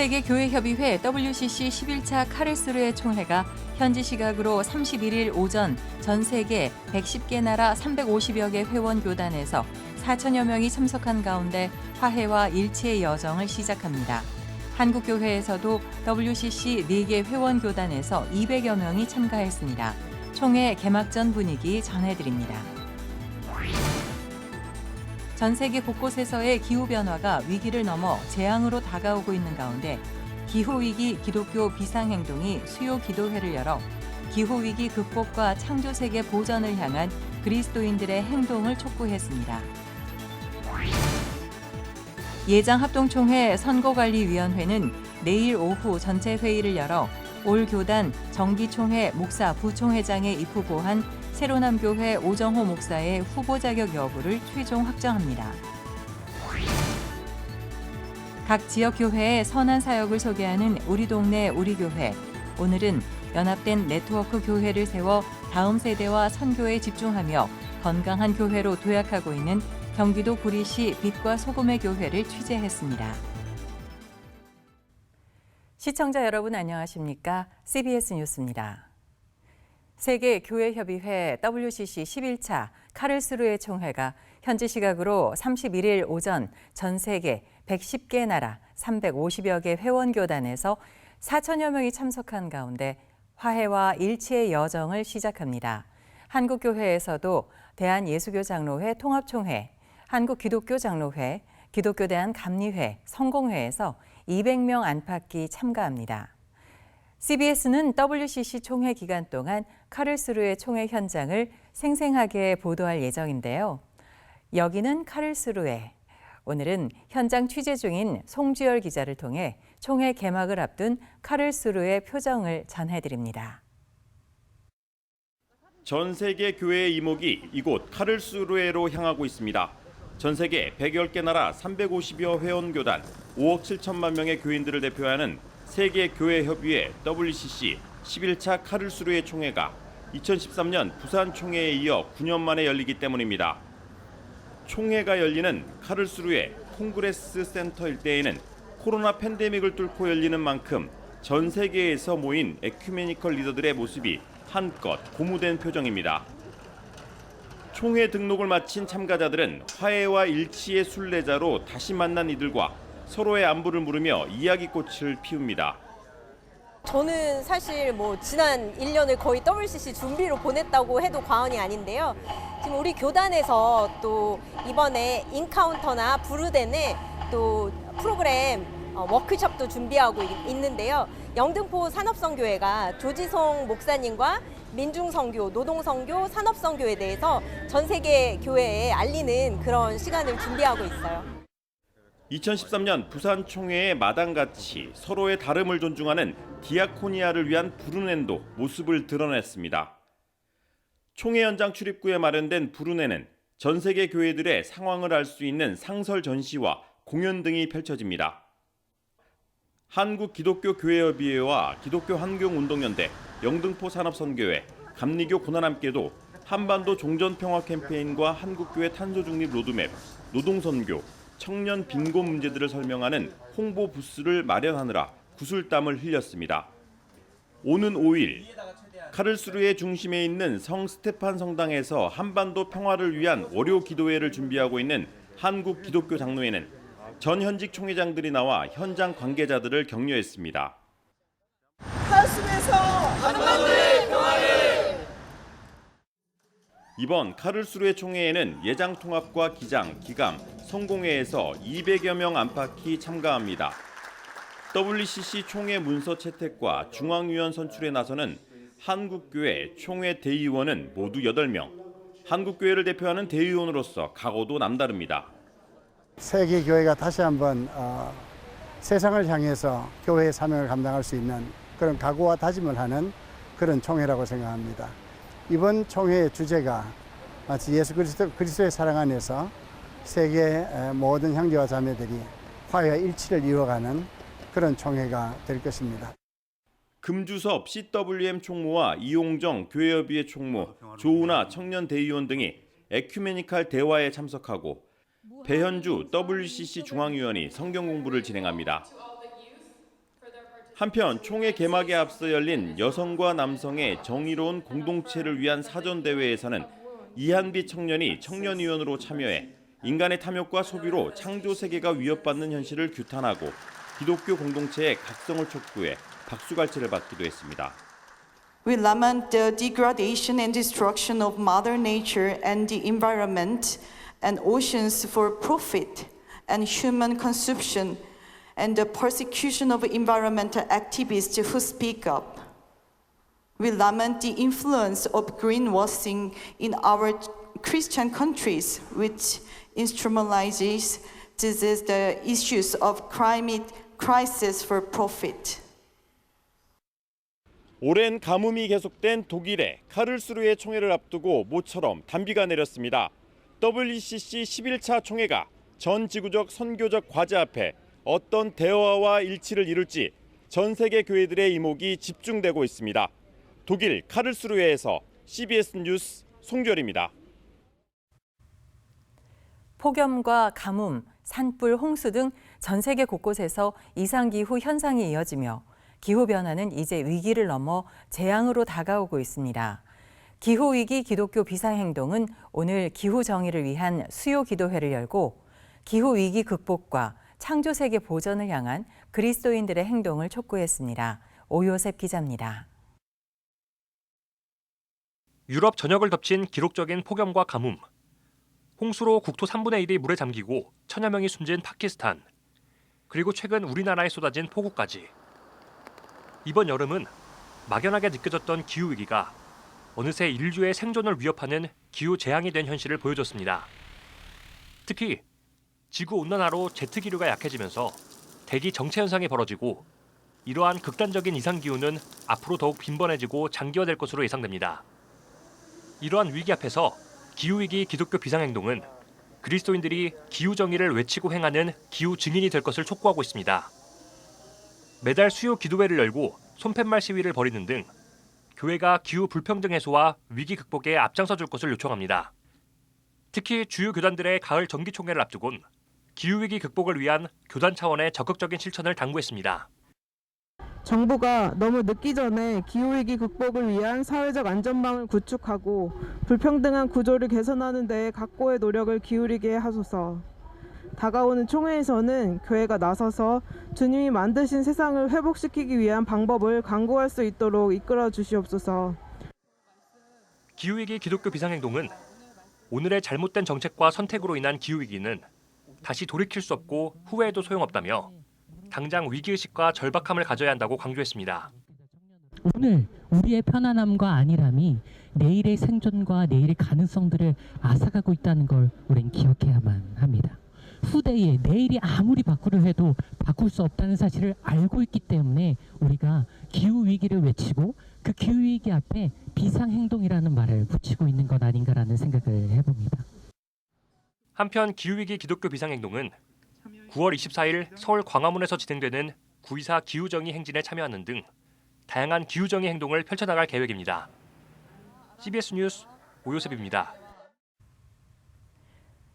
세계교회협의회 WCC 11차 카르스루의 총회가 현지 시각으로 31일 오전 전 세계 110개 나라 350여 개 회원 교단에서 4천여 명이 참석한 가운데 화해와 일치의 여정을 시작합니다. 한국교회에서도 WCC 4개 회원 교단에서 200여 명이 참가했습니다. 총회 개막전 분위기 전해드립니다. 전 세계 곳곳에서의 기후 변화가 위기를 넘어 재앙으로 다가오고 있는 가운데 기후 위기 기독교 비상 행동이 수요 기도회를 열어 기후 위기 극복과 창조 세계 보전을 향한 그리스도인들의 행동을 촉구했습니다. 예장 합동총회 선거관리위원회는 내일 오후 전체 회의를 열어 올 교단 정기총회 목사 부총회장에 입후보한 새로남교회 오정호 목사의 후보 자격 여부를 최종 확정합니다. 각 지역 교회의 선한 사역을 소개하는 우리 동네 우리 교회. 오늘은 연합된 네트워크 교회를 세워 다음 세대와 선교에 집중하며 건강한 교회로 도약하고 있는 경기도 구리시 빛과 소금의 교회를 취재했습니다. 시청자 여러분 안녕하십니까? CBS 뉴스입니다. 세계 교회 협의회 WCC 11차 카를스루의 총회가 현지 시각으로 31일 오전 전 세계 110개 나라 350여 개 회원 교단에서 4천여 명이 참석한 가운데 화해와 일치의 여정을 시작합니다. 한국교회에서도 대한예수교장로회 통합총회, 한국기독교장로회, 기독교대한 감리회, 성공회에서 200명 안팎이 참가합니다. CBS는 WCC 총회 기간 동안 카를스루의 총회 현장을 생생하게 보도할 예정인데요. 여기는 카를스루에 오늘은 현장 취재 중인 송주열 기자를 통해 총회 개막을 앞둔 카를스루의 표정을 전해드립니다. 전 세계 교회의 이목이 이곳 카를스루에로 향하고 있습니다. 전 세계 110개 나라 350여 회원 교단 5억 7천만 명의 교인들을 대표하는 세계 교회 협의회 WCC 11차 카를스루의 총회가 2013년 부산 총회에 이어 9년 만에 열리기 때문입니다. 총회가 열리는 카를스루의 콩그레스 센터 일대에는 코로나 팬데믹을 뚫고 열리는 만큼 전 세계에서 모인 에큐메니컬 리더들의 모습이 한껏 고무된 표정입니다. 총회 등록을 마친 참가자들은 화해와 일치의 순례자로 다시 만난 이들과 서로의 안부를 물으며 이야기꽃을 피웁니다. 저는 사실 뭐 지난 1년을 거의 WCC 준비로 보냈다고 해도 과언이 아닌데요. 지금 우리 교단에서 또 이번에 인카운터나 부르덴의 또 프로그램 어, 워크숍도 준비하고 있- 있는데요. 영등포 산업선교회가 조지송 목사님과 민중선교, 노동선교, 산업선교에 대해서 전 세계 교회에 알리는 그런 시간을 준비하고 있어요. 2013년 부산 총회의 마당같이 서로의 다름을 존중하는 디아코니아를 위한 부르넨도 모습을 드러냈습니다. 총회 현장 출입구에 마련된 부르넨은 전 세계 교회들의 상황을 알 수 있는 상설 전시와 공연 등이 펼쳐집니다. 한국 기독교 교회협의회와 기독교 환경운동연대, 영등포 산업선교회, 감리교 고난함께도 한반도 종전 평화 캠페인과 한국교회 탄소 중립 로드맵, 노동선교, 청년 빈곤 문제들을 설명하는 홍보 부스를 마련하느라 구슬땀을 흘렸습니다. 오는 5일 카를스루의 중심에 있는 성 스테판 성당에서 한반도 평화를 위한 월요 기도회를 준비하고 있는 한국 기독교 장로회는 전 현직 총회장들이 나와 현장 관계자들을 격려했습니다. 이번 카를스루의 총회에는 예장 통합과 기장, 기감, 성공회에서 200여 명 안팎이 참가합니다. WCC 총회 문서 채택과 중앙위원 선출에 나서는 한국교회 총회 대의원은 모두 8명. 한국교회를 대표하는 대의원으로서 각오도 남다릅니다. 세계 교회가 다시 한번 어, 세상을 향해서 교회의 사명을 감당할 수 있는 그런 각오와 다짐을 하는 그런 총회라고 생각합니다. 이번 총회의 주제가 마치 예수 그리스도 그리스도의 사랑 안에서 세계 에, 모든 형제와 자매들이 화해와 일치를 이루어가는 그런 총회가 될 것입니다. 금주섭 CWM 총무와 이용정 교회협의회 총무, 조은아 청년 대의원 등이 에큐메니칼 대화에 참석하고 배현주 WCC 중앙위원이 성경 공부를 진행합니다. 한편 총회 개막에 앞서 열린 여성과 남성의 정의로운 공동체를 위한 사전 대회에서는 이한비 청년이 청년위원으로 참여해 인간의 탐욕과 소비로 창조 세계가 위협받는 현실을 규탄하고 기독교 공동체의 각성을 촉구해 박수갈채를 받기도 했습니다. We lament the degradation and destruction of Mother Nature and the environment and oceans for profit and human consumption and the persecution of environmental activists who speak up. We lament the influence of greenwashing in our Christian countries, which instrumentalizes disease, the issues of climate crisis for profit. 오랜 가뭄이 계속된 독일의 카를스루의 총회를 앞두고 모처럼 단비가 내렸습니다. WCC 11차 총회가 전 지구적 선교적 과제 앞에 어떤 대화와 일치를 이룰지 전 세계 교회들의 이목이 집중되고 있습니다. 독일 카를스루에서 CBS 뉴스 송결입니다. 폭염과 가뭄, 산불, 홍수 등 전 세계 곳곳에서 이상기후 현상이 이어지며 기후변화는 이제 위기를 넘어 재앙으로 다가오고 있습니다. 기후위기 기독교 비상행동은 오늘 기후정의를 위한 수요 기도회를 열고 기후위기 극복과 창조 세계 보전을 향한 그리스도인들의 행동을 촉구했습니다. 오요셉 기자입니다. 유럽 전역을 덮친 기록적인 폭염과 가뭄, 홍수로 국토 3분의 1이 물에 잠기고 천여 명이 숨진 파키스탄, 그리고 최근 우리나라에 쏟아진 폭우까지. 이번 여름은 막연하게 느껴졌던 기후 위기가 어느새 인류의 생존을 위협하는 기후 재앙이 된 현실을 보여줬습니다. 특히 지구 온난화로 제트 기류가 약해지면서 대기 정체 현상이 벌어지고 이러한 극단적인 이상 기후는 앞으로 더욱 빈번해지고 장기화될 것으로 예상됩니다. 이러한 위기 앞에서 기후 위기 기독교 비상 행동은 그리스도인들이 기후 정의를 외치고 행하는 기후 증인이 될 것을 촉구하고 있습니다. 매달 수요 기도회를 열고 손팻말 시위를 벌이는 등 교회가 기후 불평등 해소와 위기 극복에 앞장서 줄 것을 요청합니다. 특히 주요 교단들의 가을 정기 총회를 앞두곤 기후 위기 극복을 위한 교단 차원의 적극적인 실천을 당부했습니다. 정부가 너무 늦기 전에 기후위기 극복을 위한 사회적 안전망을 구축하고 불평등한 구조를 개선하는 데 각고의 노력을 기울이게 하소서. 다가오는 총회에서는 교회가 나서서 주님이 만드신 세상을 회복시키기 위한 방법을 강구할 수 있도록 이끌어 주시옵소서. 기후위기 기독교 비상행동은 오늘의 잘못된 정책과 선택으로 인한 기후위기는 다시 돌이킬 수 없고 후회해도 소용없다며 당장 위기의식과 절박함을 가져야 한다고 강조했습니다. 오늘 우리의 편안함과 안일함이 내일의 생존과 내일의 가능성들을 앗아가고 있다는 걸 우린 기억해야만 합니다. 후대에 내일이 아무리 바꾸려 해도 바꿀 수 없다는 사실을 알고 있기 때문에 우리가 기후 위기를 외치고 그 기후 위기 앞에 비상 행동이라는 말을 붙이고 있는 것 아닌가라는 생각을 해봅니다. 한편 기후위기 기독교 비상행동은 9월 24일 서울 광화문에서 진행되는 9.24 기후정의 행진에 참여하는 등 다양한 기후정의 행동을 펼쳐나갈 계획입니다. CBS 뉴스 오요셉입니다.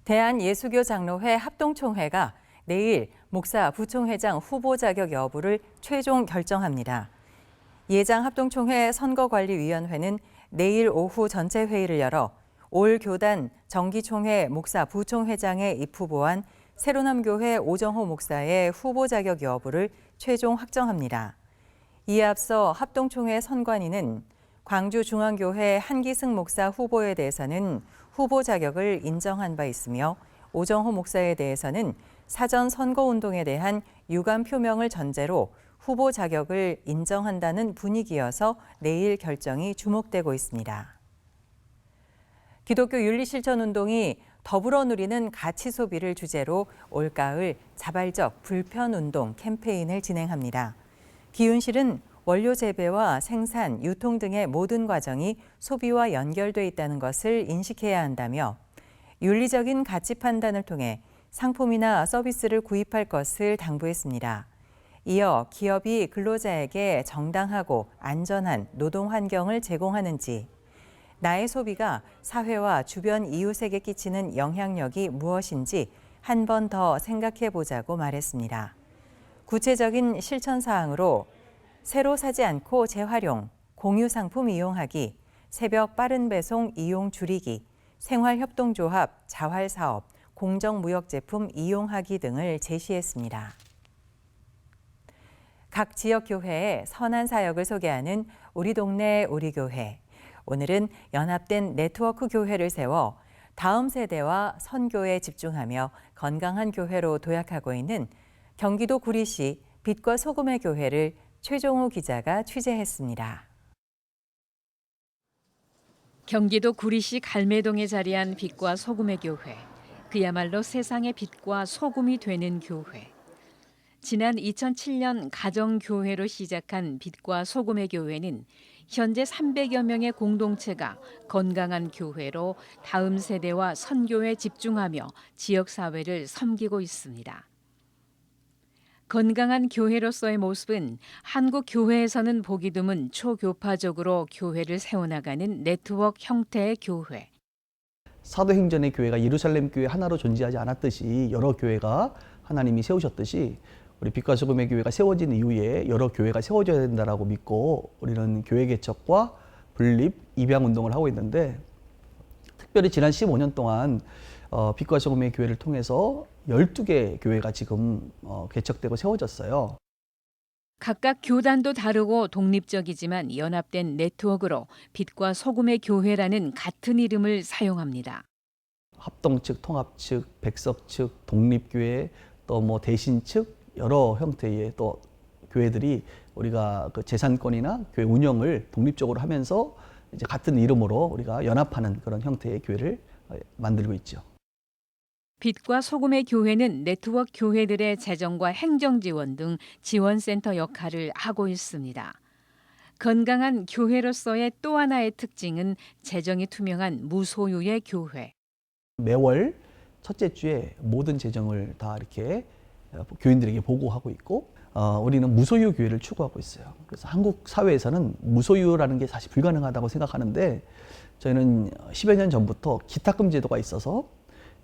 대한예수교 장로회 합동총회가 내일 목사 부총회장 후보 자격 여부를 최종 결정합니다. 예장 합동총회 선거관리위원회는 내일 오후 전체 회의를 열어 올 교단 정기총회 목사 부총회장의 입후보한 새로남교회 오정호 목사의 후보 자격 여부를 최종 확정합니다. 이에 앞서 합동총회 선관위는 광주중앙교회 한기승 목사 후보에 대해서는 후보 자격을 인정한 바 있으며 오정호 목사에 대해서는 사전 선거운동에 대한 유감 표명을 전제로 후보 자격을 인정한다는 분위기여서 내일 결정이 주목되고 있습니다. 기독교 윤리실천운동이 더불어 누리는 가치 소비를 주제로 올가을 자발적 불편운동 캠페인을 진행합니다. 기윤실은 원료 재배와 생산, 유통 등의 모든 과정이 소비와 연결돼 있다는 것을 인식해야 한다며 윤리적인 가치 판단을 통해 상품이나 서비스를 구입할 것을 당부했습니다. 이어 기업이 근로자에게 정당하고 안전한 노동 환경을 제공하는지, 나의 소비가 사회와 주변 이웃에게 끼치는 영향력이 무엇인지 한 번 더 생각해 보자고 말했습니다. 구체적인 실천 사항으로 새로 사지 않고 재활용, 공유 상품 이용하기, 새벽 빠른 배송 이용 줄이기, 생활협동조합 자활사업, 공정무역제품 이용하기 등을 제시했습니다. 각 지역 교회의 선한 사역을 소개하는 우리 동네 우리 교회. 오늘은 연합된 네트워크 교회를 세워 다음 세대와 선교에 집중하며 건강한 교회로 도약하고 있는 경기도 구리시 빛과 소금의 교회를 최종호 기자가 취재했습니다. 경기도 구리시 갈매동에 자리한 빛과 소금의 교회. 그야말로 세상의 빛과 소금이 되는 교회. 지난 2007년 가정교회로 시작한 빛과 소금의 교회는 현재 300여 명의 공동체가 건강한 교회로 다음 세대와 선교에 집중하며 지역사회를 섬기고 있습니다. 건강한 교회로서의 모습은 한국 교회에서는 보기 드문 초교파적으로 교회를 세워나가는 네트워크 형태의 교회. 사도행전의 교회가 예루살렘 교회 하나로 존재하지 않았듯이 여러 교회가 하나님이 세우셨듯이 우리 빛과 소금의 교회가 세워진 이후에 여러 교회가 세워져야 된다라고 믿고 우리는 교회 개척과 분립, 입양 운동을 하고 있는데 특별히 지난 15년 동안 어, 빛과 소금의 교회를 통해서 12개 교회가 지금 어, 개척되고 세워졌어요. 각각 교단도 다르고 독립적이지만 연합된 네트워크로 빛과 소금의 교회라는 같은 이름을 사용합니다. 합동 측, 통합 측, 백석 측, 독립교회, 또 뭐 대신 측 여러 형태의 또 교회들이 우리가 그 재산권이나 교회 운영을 독립적으로 하면서 이제 같은 이름으로 우리가 연합하는 그런 형태의 교회를 어, 만들고 있죠. 빛과 소금의 교회는 네트워크 교회들의 재정과 행정 지원 등 지원센터 역할을 하고 있습니다. 건강한 교회로서의 또 하나의 특징은 재정이 투명한 무소유의 교회. 매월 첫째 주에 모든 재정을 다 이렇게 어, 교인들에게 보고하고 있고 어, 우리는 무소유 교회를 추구하고 있어요. 그래서 한국 사회에서는 무소유라는 게 사실 불가능하다고 생각하는데 저희는 10여 년 전부터 기탁금 제도가 있어서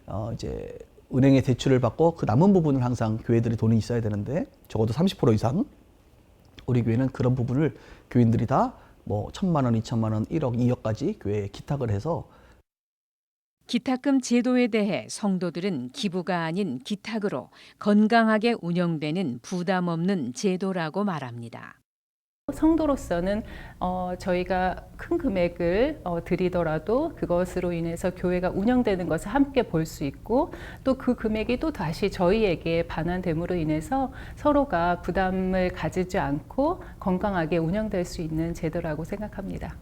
어, 이제 은행에 대출을 받고 그 남은 부분을 항상 교회들이 돈이 있어야 되는데 적어도 30% 이상 우리 교회는 그런 부분을 교인들이 다 뭐 천만 원, 이천만 원, 1억, 2억까지 교회에 기탁을 해서 기탁금 제도에 대해 성도들은 기부가 아닌 기탁으로 건강하게 운영되는 부담 없는 제도라고 말합니다. 성도로서는 어, 저희가 큰 금액을 어, 드리더라도 그것으로 인해서 교회가 운영되는 것을 함께 볼 수 있고 또 그 금액이 또 다시 저희에게 반환됨으로 인해서 서로가 부담을 가지지 않고 건강하게 운영될 수 있는 제도라고 생각합니다.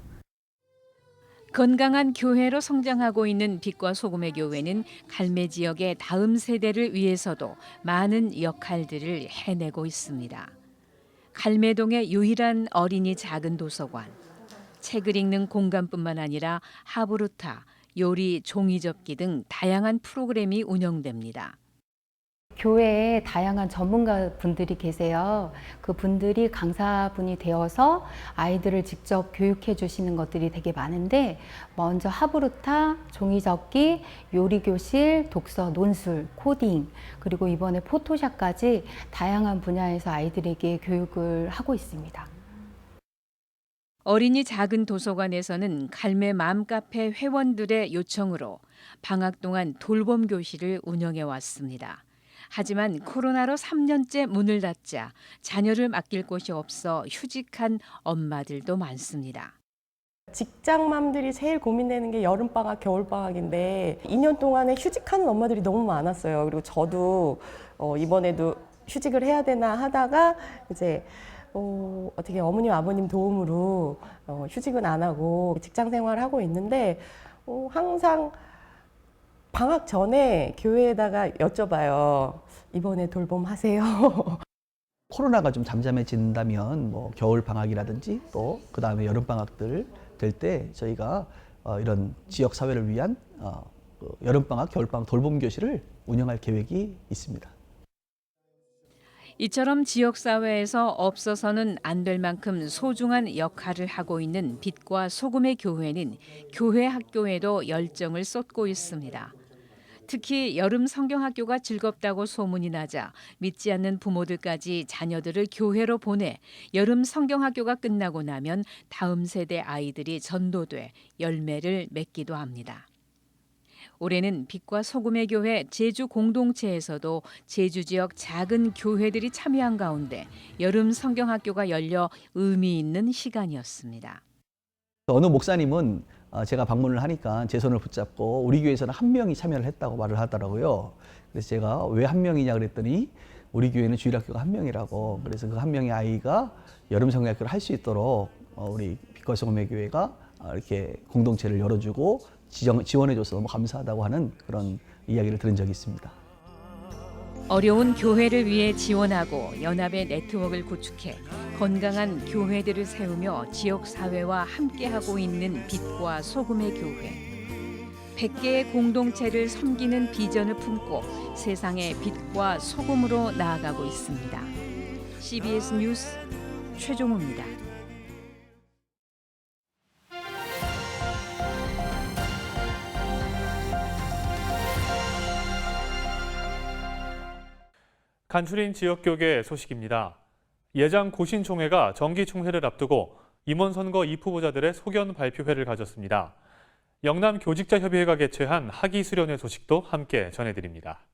건강한 교회로 성장하고 있는 빛과 소금의 교회는 갈매 지역의 다음 세대를 위해서도 많은 역할들을 해내고 있습니다. 갈매동의 유일한 어린이 작은 도서관, 책을 읽는 공간뿐만 아니라 하부루타, 요리, 종이 접기 등 다양한 프로그램이 운영됩니다. 교회에 다양한 전문가 분들이 계세요. 그 분들이 강사분이 되어서 아이들을 직접 교육해 주시는 것들이 되게 많은데 먼저 하부루타, 종이접기, 요리교실, 독서, 논술, 코딩 그리고 이번에 포토샵까지 다양한 분야에서 아이들에게 교육을 하고 있습니다. 어린이 작은 도서관에서는 갈매 맘카페 회원들의 요청으로 방학 동안 돌봄 교실을 운영해 왔습니다. 하지만 코로나로 3년째 문을 닫자 자녀를 맡길 곳이 없어 휴직한 엄마들도 많습니다. 직장맘들이 제일 고민되는 게 여름방학, 겨울방학인데 2년 동안에 휴직하는 엄마들이 너무 많았어요. 그리고 저도 어, 이번에도 휴직을 해야 되나 하다가 이제 어, 어떻게 어머님, 아버님 도움으로 어, 휴직은 안 하고 직장 생활을 하고 있는데 어, 항상 방학 전에 교회에다가 여쭤봐요. 이번에 돌봄 하세요. 코로나가 좀 잠잠해진다면 뭐 겨울 방학이라든지 또 그 다음에 여름 방학들 될 때 저희가 어, 이런 지역 사회를 위한 어, 그 여름 방학, 겨울 방학 돌봄 교실을 운영할 계획이 있습니다. 이처럼 지역 사회에서 없어서는 안 될 만큼 소중한 역할을 하고 있는 빛과 소금의 교회는 교회 학교에도 열정을 쏟고 있습니다. 특히 여름 성경학교가 즐겁다고 소문이 나자 믿지 않는 부모들까지 자녀들을 교회로 보내 여름 성경학교가 끝나고 나면 다음 세대 아이들이 전도돼 열매를 맺기도 합니다. 올해는 빛과 소금의 교회 제주 공동체에서도 제주 지역 작은 교회들이 참여한 가운데 여름 성경학교가 열려 의미 있는 시간이었습니다. 어느 목사님은 어, 제가 방문을 하니까 제 손을 붙잡고 우리 교회에서는 한 명이 참여를 했다고 말을 하더라고요. 그래서 제가 왜 한 명이냐 그랬더니 우리 교회는 주일학교가 한 명이라고 그래서 그 한 명의 아이가 여름 성경학교를 할 수 있도록 어, 우리 빛과 소금의 교회가 어, 이렇게 공동체를 열어주고 지원해줘서 너무 감사하다고 하는 그런 이야기를 들은 적이 있습니다. 어려운 교회를 위해 지원하고 연합의 네트워크를 구축해 건강한 교회들을 세우며 지역 사회와 함께하고 있는 빛과 소금의 교회. 100개의 공동체를 섬기는 비전을 품고 세상의 빛과 소금으로 나아가고 있습니다. CBS 뉴스 최종우입니다. 간추린 지역교계 소식입니다. 예장 고신총회가 정기총회를 앞두고 임원 선거 입 후보자들의 소견 발표회를 가졌습니다. 영남 교직자협의회가 개최한 학위 수련회 소식도 함께 전해드립니다.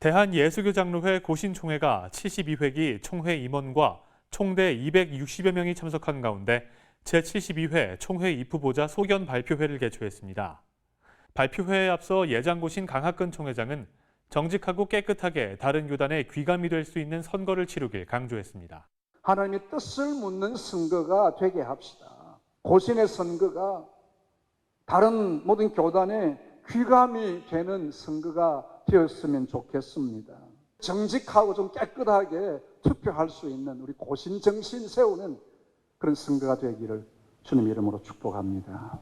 대한예수교장로회 고신총회가 72회기 총회 임원과 총대 260여 명이 참석한 가운데 제72회 총회 입 후보자 소견 발표회를 개최했습니다. 발표회에 앞서 예장고신 강학근 총회장은 정직하고 깨끗하게 다른 교단의 귀감이 될 수 있는 선거를 치르길 강조했습니다. 하나님의 뜻을 묻는 선거가 되게 합시다. 고신의 선거가 다른 모든 교단의 귀감이 되는 선거가 되었으면 좋겠습니다. 정직하고 좀 깨끗하게 투표할 수 있는 우리 고신 정신 세우는 그런 선거가 되기를 주님 이름으로 축복합니다.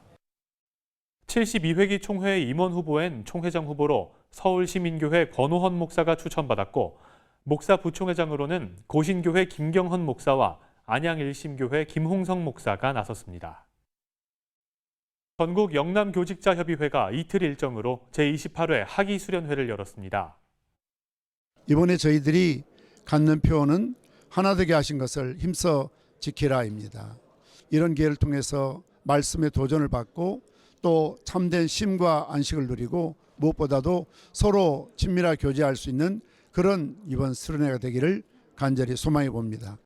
72회기 총회 임원 후보엔 총회장 후보로 서울시민교회 권호헌 목사가 추천받았고 목사 부총회장으로는 고신교회 김경헌 목사와 안양 1심교회 김홍성 목사가 나섰습니다. 전국 영남교직자협의회가 이틀 일정으로 제28회 학위 수련회를 열었습니다. 이번에 저희들이 갖는 표어는 하나 되게 하신 것을 힘써 지키라입니다. 이런 기회를 통해서 말씀의 도전을 받고 또 참된 쉼과 안식을 누리고 무엇보다도 서로 친밀하게 교제할 수 있는 그런 이번 수련회가 되기를 간절히 소망해 봅니다.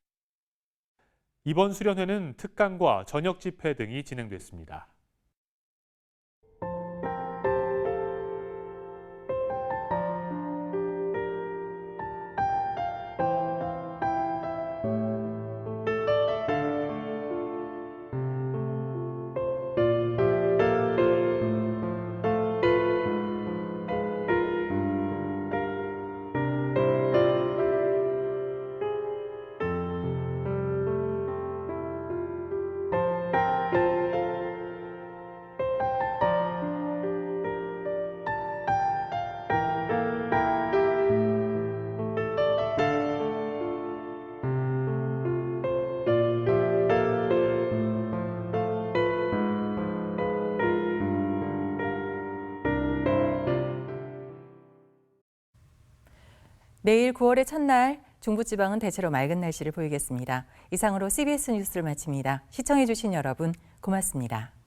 이번 수련회는 특강과 저녁 집회 등이 진행됐습니다. 내일 9월의 첫날 중부지방은 대체로 맑은 날씨를 보이겠습니다. 이상으로 CBS 뉴스를 마칩니다. 시청해주신 여러분 고맙습니다.